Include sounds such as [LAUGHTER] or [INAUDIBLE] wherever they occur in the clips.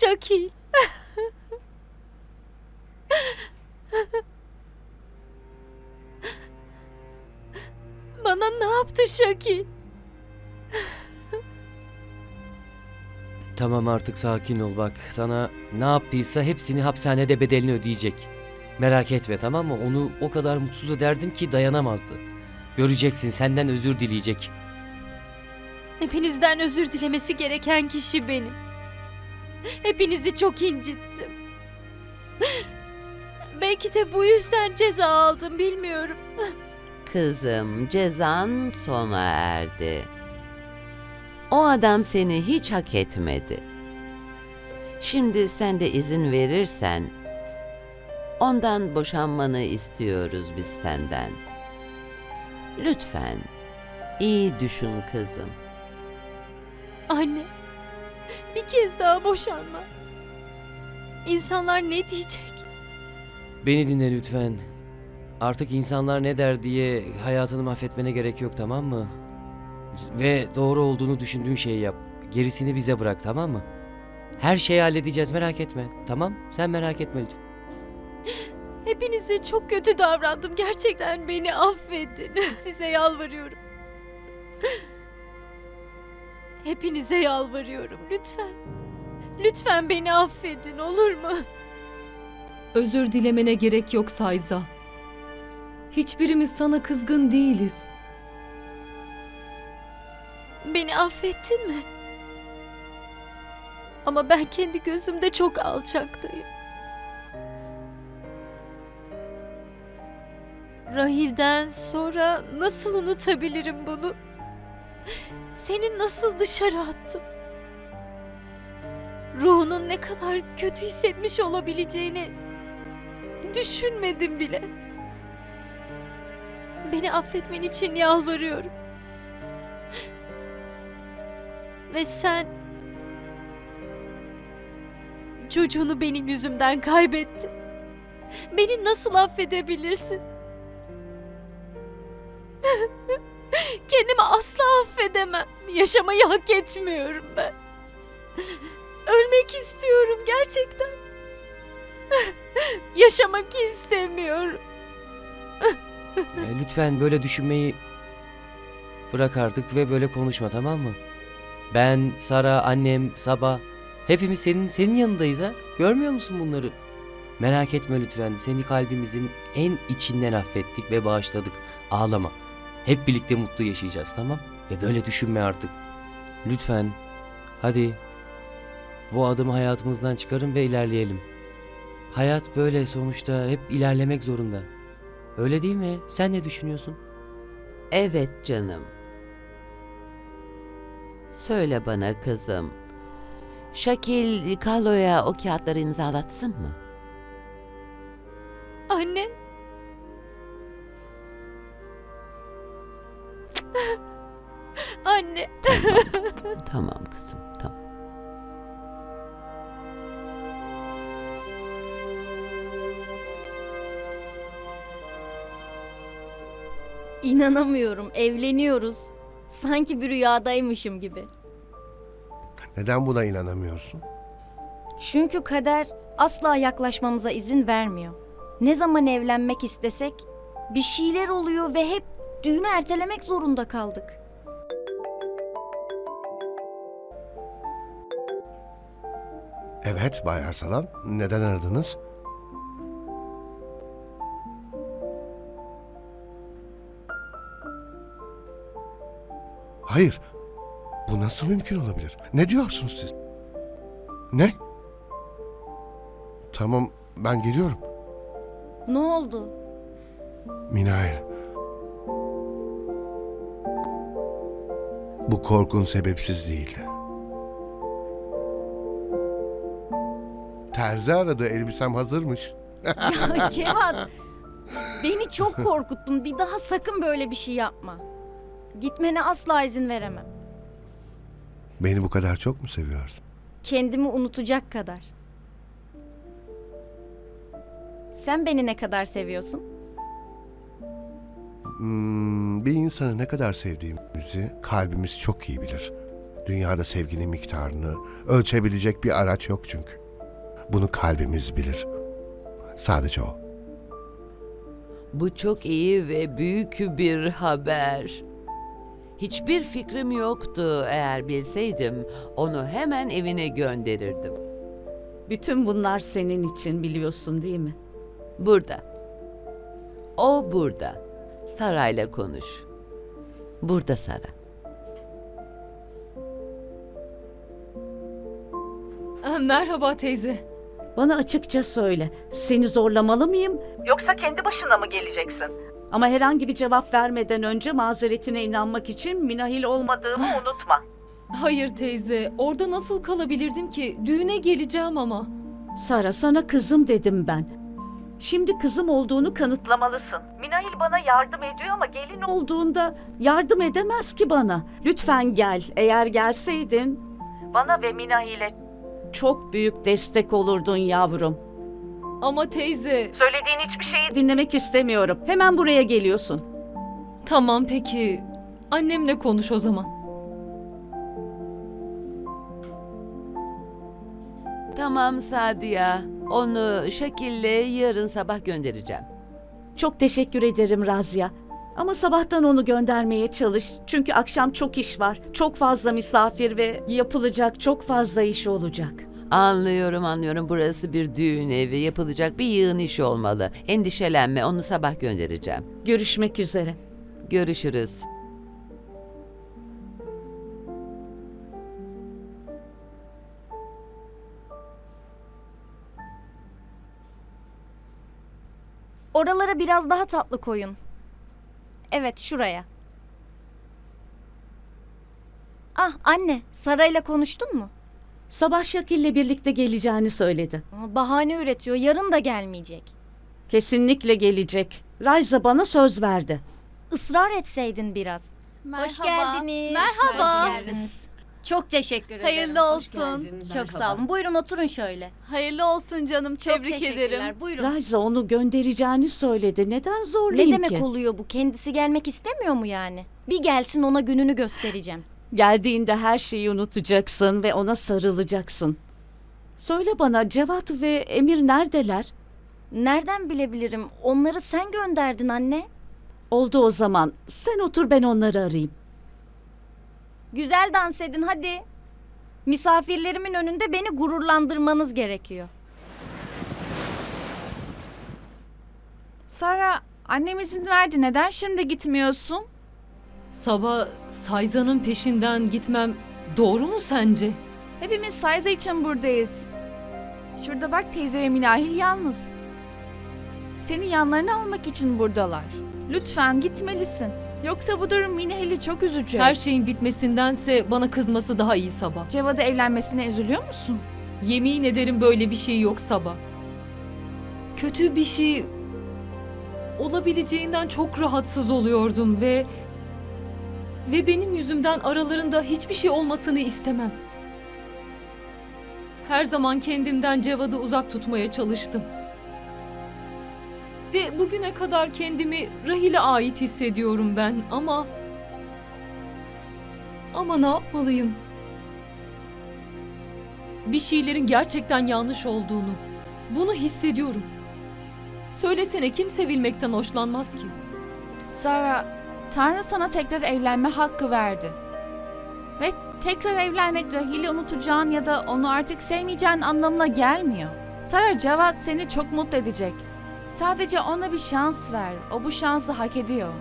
Şakil. [LAUGHS] Bana ne yaptı Şakil? Tamam artık sakin ol bak. Sana ne yaptıysa hepsini hapishanede bedelini ödeyecek. Merak etme tamam mı? Onu o kadar mutsuz ederdim ki dayanamazdı. Göreceksin senden özür dileyecek. Hepinizden özür dilemesi gereken kişi benim. Hepinizi çok incittim. Belki de bu yüzden ceza aldım bilmiyorum. Kızım, cezan sona erdi. O adam seni hiç hak etmedi. Şimdi sen de izin verirsen ondan boşanmanı istiyoruz biz senden. Lütfen iyi düşün kızım. Anne, bir kez daha boşanma. İnsanlar ne diyecek? Beni dinle lütfen. Artık insanlar ne der diye hayatını mahvetmene gerek yok tamam mı? Ve doğru olduğunu düşündüğün şeyi yap. Gerisini bize bırak tamam mı? Her şeyi halledeceğiz merak etme. Tamam? Sen merak etme lütfen. [GASPS] Hepinize çok kötü davrandım. Gerçekten beni affedin. [LAUGHS] Size yalvarıyorum. Hepinize yalvarıyorum. Lütfen. Lütfen beni affedin olur mu? Özür dilemene gerek yok Sayza. Hiçbirimiz sana kızgın değiliz. Beni affettin mi? Ama ben kendi gözümde çok alçaktayım. Rahil'den sonra nasıl unutabilirim bunu? Seni nasıl dışarı attım? Ruhunun ne kadar kötü hissetmiş olabileceğini düşünmedim bile. Beni affetmen için yalvarıyorum. Ve sen çocuğunu benim yüzümden kaybettin. Beni nasıl affedebilirsin? [LAUGHS] Kendimi asla affedemem. Yaşamayı hak etmiyorum ben. Ölmek istiyorum gerçekten. Yaşamak istemiyorum. E, lütfen böyle düşünmeyi bırak artık ve böyle konuşma tamam mı? Ben, Sara, annem, Sabah hepimiz senin senin yanındayız ha. Görmüyor musun bunları? Merak etme lütfen. Seni kalbimizin en içinden affettik ve bağışladık. Ağlama. Hep birlikte mutlu yaşayacağız tamam? Ve böyle düşünme artık. Lütfen. Hadi. Bu adımı hayatımızdan çıkarın ve ilerleyelim. Hayat böyle sonuçta hep ilerlemek zorunda. Öyle değil mi? Sen ne düşünüyorsun? Evet canım. Söyle bana kızım. Şakil Kalo'ya o kağıtları imzalatsın mı? Anne. [LAUGHS] Tamam kızım, tamam. İnanamıyorum, evleniyoruz. Sanki bir rüyadaymışım gibi. Neden buna inanamıyorsun? Çünkü kader asla yaklaşmamıza izin vermiyor. Ne zaman evlenmek istesek bir şeyler oluyor ve hep düğünü ertelemek zorunda kaldık. Evet Bay Arsalan. Neden aradınız? Hayır. Bu nasıl mümkün olabilir? Ne diyorsunuz siz? Ne? Tamam ben geliyorum. Ne oldu? Minael. Bu korkun sebepsiz değil. Terzi aradı elbisem hazırmış. Ya [LAUGHS] Cevat, beni çok korkuttun. Bir daha sakın böyle bir şey yapma. Gitmene asla izin veremem. Beni bu kadar çok mu seviyorsun? Kendimi unutacak kadar. Sen beni ne kadar seviyorsun? Hmm, bir insanı ne kadar sevdiğimizi kalbimiz çok iyi bilir. Dünyada sevginin miktarını ölçebilecek bir araç yok çünkü. Bunu kalbimiz bilir. Sadece o. Bu çok iyi ve büyük bir haber. Hiçbir fikrim yoktu. Eğer bilseydim onu hemen evine gönderirdim. Bütün bunlar senin için biliyorsun değil mi? Burada. O burada. Sarayla konuş. Burada Sara. Ah, Merhaba teyze. Bana açıkça söyle. Seni zorlamalı mıyım? Yoksa kendi başına mı geleceksin? Ama herhangi bir cevap vermeden önce mazeretine inanmak için minahil olmadığımı unutma. Hayır teyze, orada nasıl kalabilirdim ki? Düğüne geleceğim ama. Sara sana kızım dedim ben. Şimdi kızım olduğunu kanıtlamalısın. Minahil bana yardım ediyor ama gelin olduğunda yardım edemez ki bana. Lütfen gel. Eğer gelseydin bana ve Minahil'e çok büyük destek olurdun yavrum. Ama teyze, Söylediğin hiçbir şeyi dinlemek istemiyorum. Hemen buraya geliyorsun. tamam peki. Annemle konuş o zaman. Tamam Sadiya. Onu Şakil'le yarın sabah göndereceğim. Çok teşekkür ederim Razya. Ama sabahtan onu göndermeye çalış. Çünkü akşam çok iş var. Çok fazla misafir ve yapılacak çok fazla iş olacak. Anlıyorum anlıyorum. Burası bir düğün evi. Yapılacak bir yığın iş olmalı. Endişelenme. Onu sabah göndereceğim. Görüşmek üzere. Görüşürüz. Oralara biraz daha tatlı koyun. Evet şuraya. Ah anne Saray'la konuştun mu? Sabah Şakil'le birlikte geleceğini söyledi. Aa, Bahane üretiyor yarın da gelmeyecek. Kesinlikle gelecek. Rajza bana söz verdi. Israr etseydin biraz. Hoş geldiniz. Merhaba. Hoş geldiniz. Çok teşekkür ederim. Hayırlı olsun. Çok sağ olun. Buyurun oturun şöyle. Hayırlı olsun canım. Çok Tebrik teşekkürler. ederim. Buyurun. Rajza onu göndereceğini söyledi. Neden Ne zorlayayım demek ki? oluyor bu? Kendisi gelmek istemiyor mu yani? Bir gelsin ona gününü göstereceğim. Geldiğinde her şeyi unutacaksın ve ona sarılacaksın. Söyle bana Cevat ve Emir neredeler? Nereden bilebilirim? Onları sen gönderdin anne. Oldu o zaman. Sen otur ben onları arayayım. Güzel dans edin hadi. Misafirlerimin önünde beni gururlandırmanız gerekiyor. Sara, annem izin verdi. Neden şimdi gitmiyorsun? Sabah Sayza'nın peşinden gitmem doğru mu sence? Hepimiz Sayza için buradayız. Şurada bak teyze ve Minahil yalnız. Seni yanlarına almak için buradalar. Lütfen gitmelisin. Yoksa bu durum Minahil'i çok üzecek. Her şeyin bitmesindense bana kızması daha iyi Sabah. Cevada evlenmesine üzülüyor musun? Yemin ederim böyle bir şey yok Sabah. Kötü bir şey olabileceğinden çok rahatsız oluyordum ve ve benim yüzümden aralarında hiçbir şey olmasını istemem. Her zaman kendimden Cevad'ı uzak tutmaya çalıştım. Ve bugüne kadar kendimi Rahil'e ait hissediyorum ben ama ama ne yapmalıyım? bir şeylerin gerçekten yanlış olduğunu. Bunu hissediyorum. Söylesene kim sevilmekten hoşlanmaz ki? Sara, Tanrı sana tekrar evlenme hakkı verdi. Ve tekrar evlenmek Rahil'i unutacağın ya da onu artık sevmeyeceğin anlamına gelmiyor. Sara, Cevat seni çok mutlu edecek. Sadece ona bir şans ver. O bu şansı hak ediyor.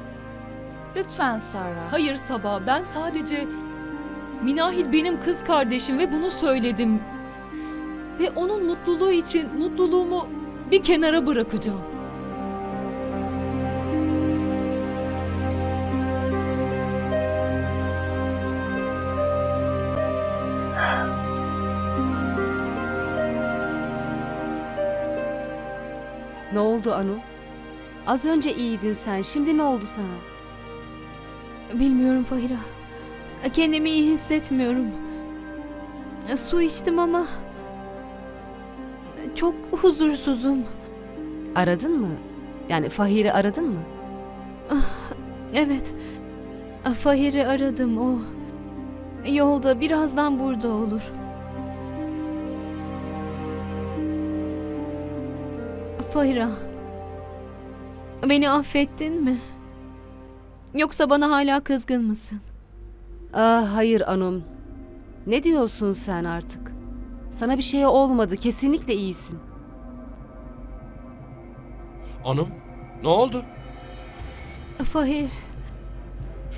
Lütfen Sara. Hayır Sabah, ben sadece Minahil benim kız kardeşim ve bunu söyledim. Ve onun mutluluğu için mutluluğumu bir kenara bırakacağım. Ne oldu Anu? Az önce iyiydin sen. Şimdi ne oldu sana? Bilmiyorum Fahira. Kendimi iyi hissetmiyorum. Su içtim ama çok huzursuzum. Aradın mı? Yani Fahir'i aradın mı? Evet. Fahir'i aradım o. Yolda birazdan burada olur. Fahira. Beni affettin mi? Yoksa bana hala kızgın mısın? Ah hayır Anum. Ne diyorsun sen artık? Sana bir şey olmadı. Kesinlikle iyisin. Hanım, ne oldu? Fahir.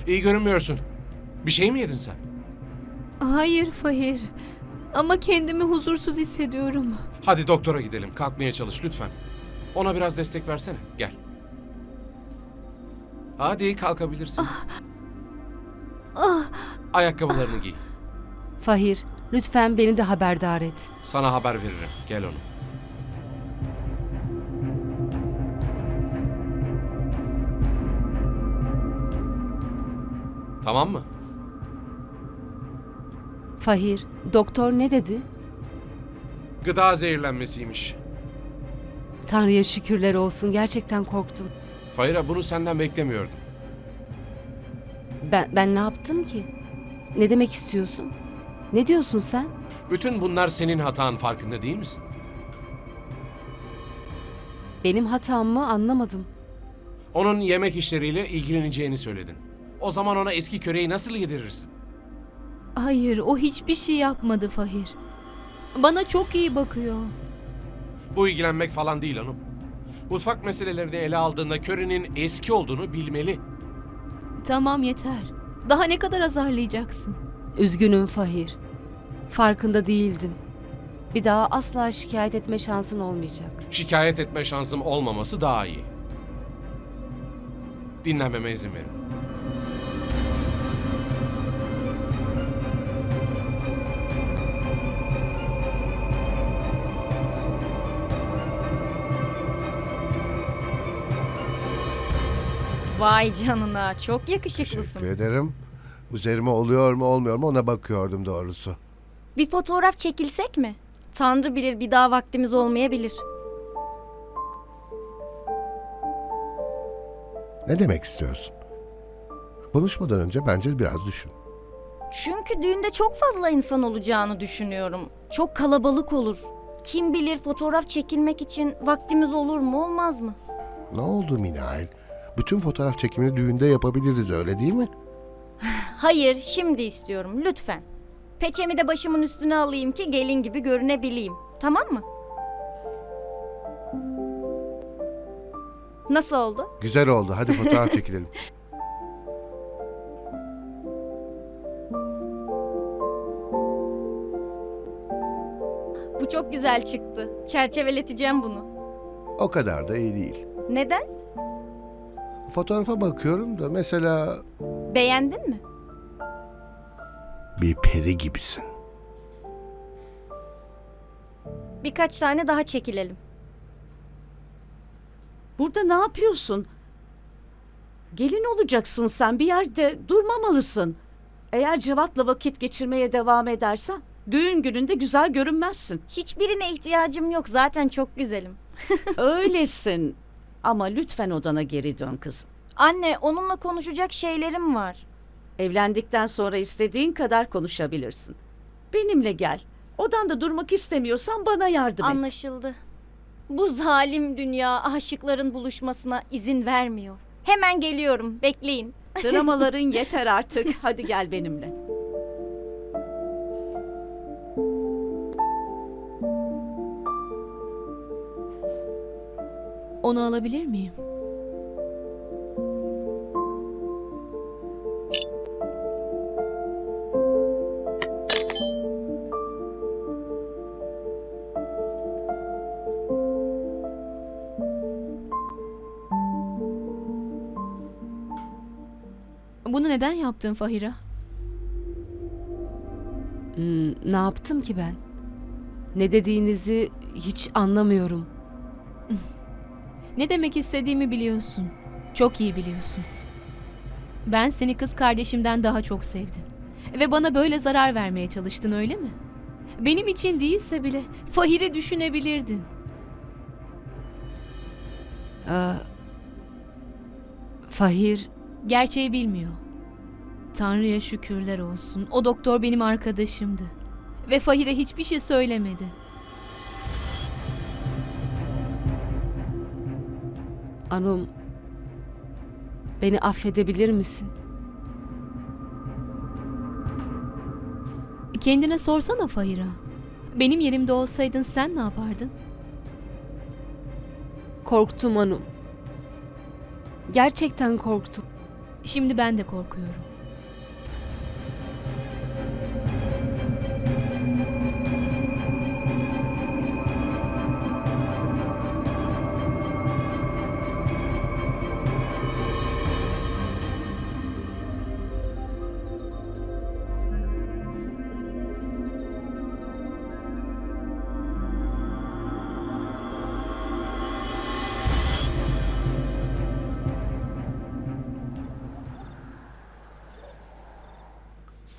İyi görünmüyorsun. Bir şey mi yedin sen? Hayır Fahir. Ama kendimi huzursuz hissediyorum. Hadi doktora gidelim. Kalkmaya çalış lütfen. Ona biraz destek versene. Gel. Hadi kalkabilirsin. Ah, Ayakkabılarını giy. Fahir, lütfen beni de haberdar et. Sana haber veririm. Gel onu. Tamam mı? Fahir, doktor ne dedi? Gıda zehirlenmesiymiş. Tanrı'ya şükürler olsun. Gerçekten korktum. Fayra bunu senden beklemiyordum. Ben ben ne yaptım ki? Ne demek istiyorsun? Ne diyorsun sen? Bütün bunlar senin hatan farkında değil misin? Benim hatam mı anlamadım. Onun yemek işleriyle ilgileneceğini söyledin. O zaman ona eski köreyi nasıl yedirirsin? hayır, o hiçbir şey yapmadı Fahir. Bana çok iyi bakıyor. Bu ilgilenmek falan değil hanım. Mutfak meselelerini ele aldığında körenin eski olduğunu bilmeli. Tamam yeter. Daha ne kadar azarlayacaksın? Üzgünüm Fahir. Farkında değildim. Bir daha asla şikayet etme şansın olmayacak. Şikayet etme şansım olmaması daha iyi. Dinlenmeme izin verin. Vay canına çok Teşekkür yakışıklısın. ederim. Üzerime oluyor mu olmuyor mu ona bakıyordum doğrusu. Bir fotoğraf çekilsek mi? Tanrı bilir bir daha vaktimiz olmayabilir. Ne demek istiyorsun? Konuşmadan önce bence biraz düşün. Çünkü düğünde çok fazla insan olacağını düşünüyorum. Çok kalabalık olur. Kim bilir fotoğraf çekilmek için vaktimiz olur mu olmaz mı? Ne oldu Minail? Bütün fotoğraf çekimini düğünde yapabiliriz öyle değil mi? Hayır, şimdi istiyorum lütfen. Peçemi de başımın üstüne alayım ki gelin gibi görünebileyim. Tamam mı? Nasıl oldu? Güzel oldu. Hadi fotoğraf [LAUGHS] çekilelim. Bu çok güzel çıktı. Çerçeveleteceğim bunu. O kadar da iyi değil. Neden? Fotoğrafa bakıyorum da mesela Beğendin mi? bir peri gibisin. Birkaç tane daha çekilelim. Burada ne yapıyorsun? Gelin olacaksın sen bir yerde durmamalısın. Eğer Cevat'la vakit geçirmeye devam edersen düğün gününde güzel görünmezsin. Hiçbirine ihtiyacım yok. Zaten çok güzelim. [LAUGHS] Öylesin. Ama lütfen odana geri dön kızım. Anne, onunla konuşacak şeylerim var. Evlendikten sonra istediğin kadar konuşabilirsin. Benimle gel. Odanda durmak istemiyorsan bana yardım et. Anlaşıldı. Bu zalim dünya aşıkların buluşmasına izin vermiyor. Hemen geliyorum. Bekleyin. Dramaların [LAUGHS] yeter artık. Hadi gel benimle. Onu alabilir miyim? Bunu neden yaptın Fahira? Hmm, ne yaptım ki ben? Ne dediğinizi hiç anlamıyorum. Ne demek istediğimi biliyorsun. Çok iyi biliyorsun. Ben seni kız kardeşimden daha çok sevdim. Ve bana böyle zarar vermeye çalıştın öyle mi? Benim için değilse bile Fahir'i düşünebilirdin. Aa, Fahir, Gerçeği bilmiyor. Tanrı'ya şükürler olsun. O doktor benim arkadaşımdı. Ve Fahir'e hiçbir şey söylemedi. Anum, beni affedebilir misin? Kendine sorsana Fahir'a. Benim yerimde olsaydın sen ne yapardın? Korktum Anum. Gerçekten korktum. Şimdi ben de korkuyorum.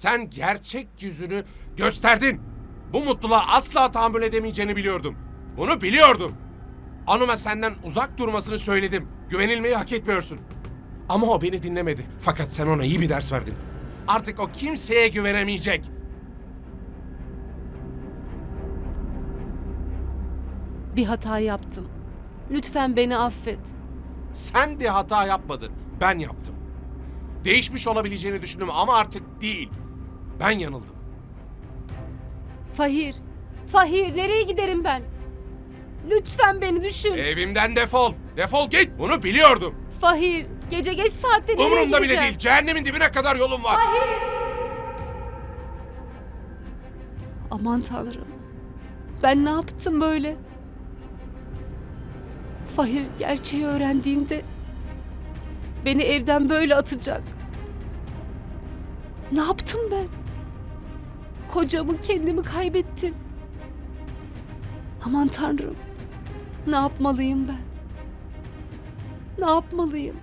Sen gerçek yüzünü gösterdin. Bu mutluluğa asla tahammül edemeyeceğini biliyordum. Bunu biliyordum. Anuma senden uzak durmasını söyledim. Güvenilmeyi hak etmiyorsun. Ama o beni dinlemedi. Fakat sen ona iyi bir ders verdin. Artık o kimseye güvenemeyecek. Bir hata yaptım. Lütfen beni affet. Sen bir hata yapmadın. Ben yaptım. Değişmiş olabileceğini düşündüm ama artık değil. Ben yanıldım. Fahir, Fahir nereye giderim ben? Lütfen beni düşün. Evimden defol. Defol git. Bunu biliyordum. Fahir, gece geç saatte nereye Umurumda bile gideceğim? değil. Cehennemin dibine kadar yolum var. Aman tanrım. Ben ne yaptım böyle? Fahir gerçeği öğrendiğinde beni evden böyle atacak. Ne yaptım ben? Kocamı kendimi kaybettim. Aman tanrım. Ne yapmalıyım ben? Ne yapmalıyım?